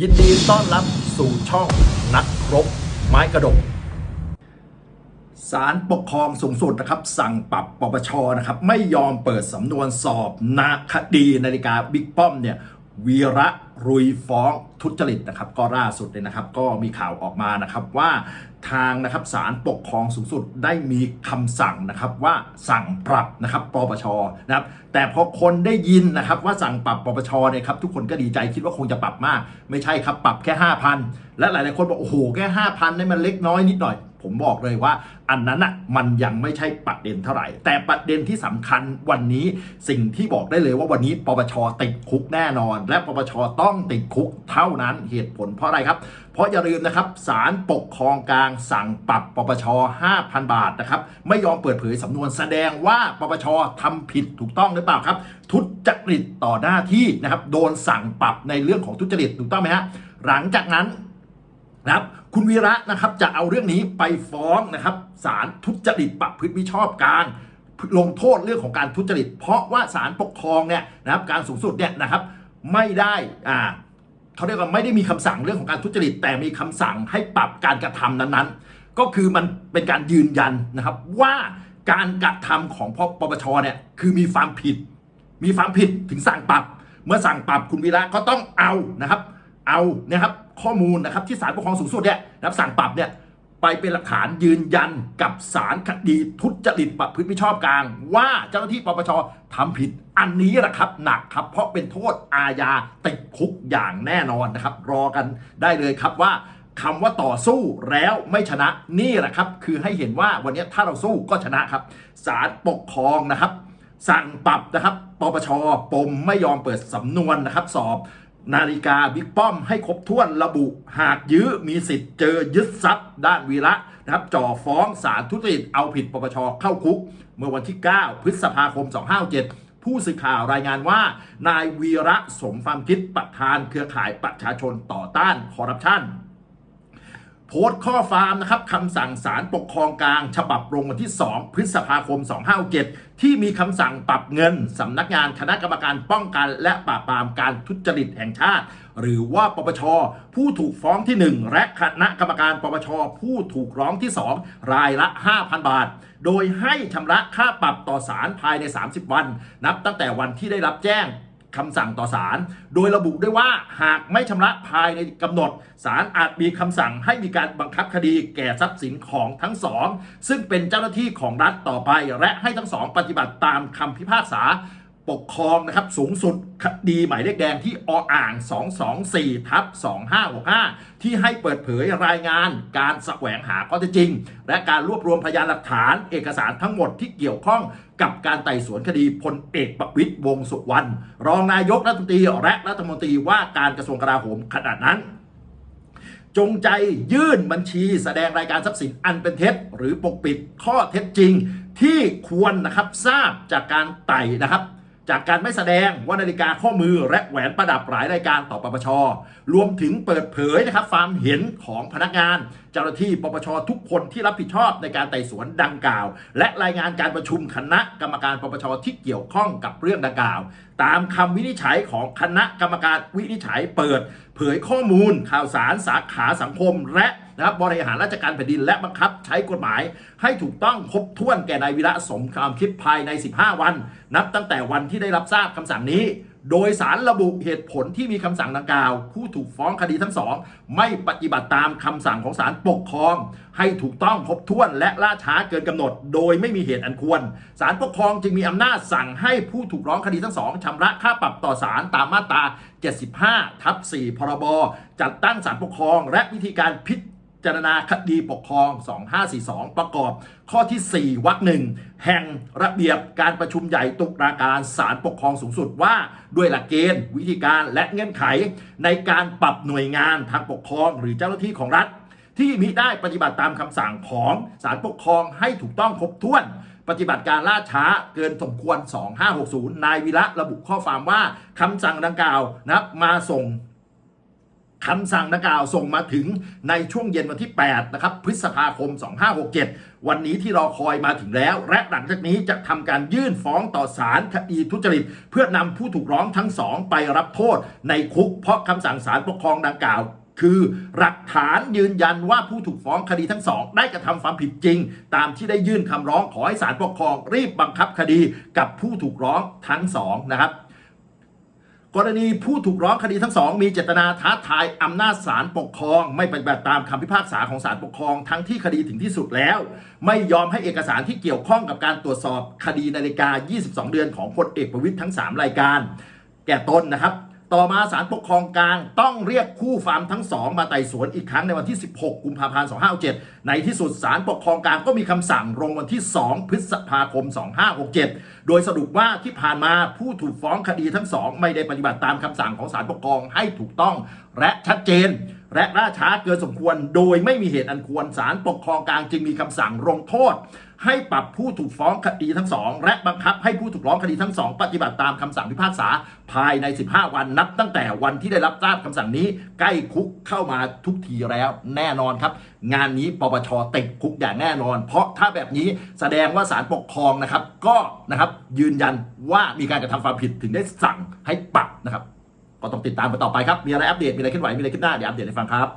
ยินดีต้อนรับสู่ช่องนักรบไม้กระดกศาลปกครองสูงสุดนะครับ สั่งปรับปปชนะครับ ไม่ยอมเปิดสำนวนสอบนาคดีนาฬิกาบิ๊กป้อมเนี่ย วีระรุยฟ้องทุจริตนะครับก็ล่าสุดเลยนะครับ ก็มีข่าวออกมานะครับว่าทางนะครับศาลปกครองสูงสุดได้มีคำสั่งนะครับว่าสั่งปรับนะครับปปชนะครับแต่พอคนได้ยินนะครับว่าสั่งปรับปปชเนี่ยครับทุกคนก็ดีใจคิดว่าคงจะปรับมาก ไม่ใช่ครับปรับแค่ 5,000 และหลายๆคนบอกโอ้โหแค่ 5,000นี่มันเล็กน้อยนิดหน่อย ผมบอกเลยว่า อันนั้นอะมันยังไม่ใช่ประเด็นเท่าไหร่ แต่ประเด็นที่สำคัญวันนี้สิ่งที่บอกได้เลยว่าวันนี้ปปชติดคุกแน่นอน และปปชต้องติดคุกเท่านั้นเหตุผลเพราะอะไรครับ เพราะอย่าลืมนะครับศาลปกครองกลางสั่งปรับปปช 5,000 บาทนะครับไม่ยอมเปิดเผยสำนวนแสดงว่าปปชทำผิดถูกต้องหรือเปล่าครับ ทุจริตต่อหน้าที่นะครับโดนสั่งปรับในเรื่องของทุจริตถูกต้องไหมฮะหลังจากนั้น นะครับคุณวีระนะครับจะเอาเรื่องนี้ไปฟ้องนะครับศาลทุจริตประพฤติมิชอบกางลงโทษเรื่องของการทุจริต เพราะว่าศาลปกครองเนี่ยนะครับการสูงสุดเนี่ยนะครับไม่ได้อ่าเขาเรียกว่าไม่ได้มีคำสั่งเรื่องของการทุจริต แต่มีคำสั่งให้ปรับการกระทำนั้นๆ ก็คือมันเป็นการยืนยันนะครับว่าการกระทำของพปปชเนี่ยคือมีความผิด มีความผิดถึงสั่งปรับ เมื่อสั่งปรับคุณวีระก็ต้องเอานะครับ เอานะครับข้อมูลนะครับที่ศาลปกครองสูงสุดเนี่ยนับสั่งปรับเนี่ยไปเป็นหลักฐานยืนยันกับศาลคดีทุจริตประพฤติมิชอบกลาง ว่าเจ้าหน้าที่ปปชทำผิดอันนี้แหละครับหนักครับ เพราะเป็นโทษอาญาติดคุกอย่างแน่นอนนะครับ รอกันได้เลยครับว่าคำว่าต่อสู้แล้วไม่ชนะนี่แหละครับ คือให้เห็นว่าวันนี้ถ้าเราสู้ก็ชนะครับศาลปกครองนะครับ สั่งปรับนะครับปปชปมไม่ยอมเปิดสำนวนนะครับ สอบ นาฬิกาบิ๊กป้อมให้ครบถ้วนระบุ หากยื้อมีสิทธิ์เจอยึดทรัพย์ ด้านวีระนะครับจ่อฟ้องศาลทุจริตเอาผิดปปชเข้าคุก เมื่อวันที่ 9 พฤษภาคม 257 ผู้สื่อข่าวรายงานว่า นายวีระสมความคิดประธานเครือข่ายประชาชนต่อต้านคอร์รัปชัน โพสต์ข้อความนะครับคำสั่งศาลปกครองกลาง ฉบับลงวันที่ 2 พฤษภาคม 257ที่มีคำสั่งปรับเงินสำนักงานคณะกรรมการป้องกัน และปราบปรามการทุจริตแห่งชาติ หรือว่าปปช ผู้ถูกฟ้องที่ 1 และคณะกรรมการปปช ผู้ถูกร้องที่ 2 รายละ 5,000 บาท โดยให้ชำระค่าปรับต่อศาลภายใน 30 วัน นับตั้งแต่วันที่ได้รับแจ้ง คำสั่งต่อศาลโดยระบุด้วยว่าหากไม่ชำระภายในกำหนดศาลอาจมีคำสั่งให้มีการบังคับคดีแก่ทรัพย์สินของทั้งสอง ซึ่งเป็นเจ้าหน้าที่ของรัฐต่อไป และให้ทั้งสอง ปฏิบัติตามคำพิพากษา ปกครองนะครับสูงสุดคดีหมายเลขแดงที่ออ่าง 224ทับ2565 ที่ให้เปิดเผยรายงานการแสวงหาข้อเท็จจริง และการรวบรวมพยานหลักฐานเอกสารทั้งหมดที่เกี่ยวข้องกับการไต่สวนคดีพลเอกประวิตยวงสุวรรณรองนายกรัฐมนตรีและรัฐมนตรีว่าการกระทรวงกลาโหมขณะนั้นจงใจยื่นบัญชีแสดงรายการทรัพย์สินอันเป็นเท็จ หรือปกปิดข้อเท็จจริง ที่ควรนะครับทราบจากการไต่นะครับ จากการไม่แสดงว่านาฬิกาข้อมือและแหวนประดับหลายรายการต่อปปช รวมถึงเปิดเผยนะครับความเห็นของพนักงาน เจ้าหน้าที่ปปชทุกคนที่รับผิดชอบในการไต่สวนดังกล่าว และรายงานการประชุมคณะกรรมการปปชที่เกี่ยวข้องกับเรื่องดังกล่าว ตามคำวินิจฉัยของคณะกรรมการวินิจฉัยเปิด เผยข้อมูลข่าวสารสาขาสังคม และ นะครับบริหารราชการแผ่นดินและบังคับใช้กฎหมาย ให้ถูกต้องครบถ้วนแก่นายวิระสมความคิดภายใน 15 วัน นับตั้งแต่วันที่ได้รับทราบคำสั่งนี้ โดยสารระบุเหตุผลที่มีคำสั่งดังกล่าว ผู้ถูกฟ้องคดีทั้งสอง ไม่ปฏิบัติตามคำสั่งของศาลปกครอง ให้ถูกต้องครบถ้วนและล่าช้าเกินกำหนด โดยไม่มีเหตุอันควรศาลปกครองจึงมีอำนาจสั่งให้ผู้ถูกร้องคดีทั้งสองชำระค่าปรับต่อศาลตามมาตรา 75 ทับ 4 พรบจัดตั้งศาลปกครองและวิธีการพิ จารณาคดีปกครอง 2542 ประกอบข้อที่ 4วรรคหนึ่งแห่งระเบียบการประชุมใหญ่ตุลาการศาลปกครองสูงสุดว่า ด้วยหลักเกณฑ์ วิธีการและเงื่อนไข ในการปรับหน่วยงานทางปกครองหรือเจ้าหน้าที่ของรัฐ ที่มิได้ปฏิบัติตามคำสั่งของศาลปกครองให้ถูกต้องครบถ้วน ปฏิบัติการล่าช้าเกินสมควร 2560 นายวิระระบุข้อความว่าคำสั่งดังกล่าวนะมาส่ง คำสั่งดังกล่าวส่งมาถึงในช่วงเย็นวันที่ 8 นะครับ พฤษภาคม 2567 วันนี้ที่รอคอยมาถึงแล้ว และหลังจากนี้จะทำการยื่นฟ้องต่อศาลคดีทุจริต เพื่อนำผู้ถูกร้องทั้งสองไปรับโทษในคุกเพราะคำสั่งศาลปกครองดังกล่าวคือหลักฐานยืนยันว่าผู้ถูกฟ้องคดีทั้งสอง ได้กระทำความผิดจริง ตามที่ได้ยื่นคำร้องขอให้ศาลปกครองรีบบังคับคดีกับผู้ถูกร้องทั้งสองนะครับ กรณีผู้ถูกร้องคดีทั้งสองมีเจตนาท้าทายอำนาจศาลปกครอง ไม่ปฏิบัติตามคำพิพากษาของศาลปกครองทั้งที่คดีถึงที่สุดแล้ว ไม่ยอมให้เอกสารที่เกี่ยวข้องกับการตรวจสอบคดีนาฬิกา 22 เดือนของพลเอกประวิตยทั้ง 3 รายการ แก่ตนนะครับ ต่อมาศาลปกครองกลางต้องเรียกคู่ฟาร์มทั้งสองมาไต่สวนอีกครั้งในวันที่ 16 กุมภาพันธ์ 2567 ในที่สุดศาลปกครองกลางก็มีคำสั่งลงวันที่ 2 พฤษภาคม 2567 โดยสรุปว่าที่ผ่านมาผู้ถูกฟ้องคดีทั้งสองไม่ได้ปฏิบัติตามคำสั่งของศาลปกครองให้ถูกต้องและชัดเจน และล่าช้าเกินสมควร โดยไม่มีเหตุอันควรศาลปกครองกลางจึงมีคำสั่งลงโทษ ให้ปรับผู้ถูกฟ้องคดีทั้งสองและบังคับให้ผู้ถูกร้องคดีทั้งสองปฏิบัติตามคำสั่งพิพากษาภายใน 15 วันนับตั้งแต่วันที่ได้รับทราบคำสั่งนี้ ใกล้คุกเข้ามาทุกทีแล้วแน่นอนครับ งานนี้ปปชติดคุกอย่างแน่นอน เพราะถ้าแบบนี้แสดงว่าศาลปกครองนะครับ ก็นะครับยืนยันว่ามีการกระทำความผิดถึงได้สั่งให้ปรับนะครับ ก็ต้องติดตามกันต่อไปครับมีอะไรอัปเดตมีอะไรเคลื่อนไหวมีอะไรขึ้นหน้าเดี๋ยวอัปเดตให้ฟังครับ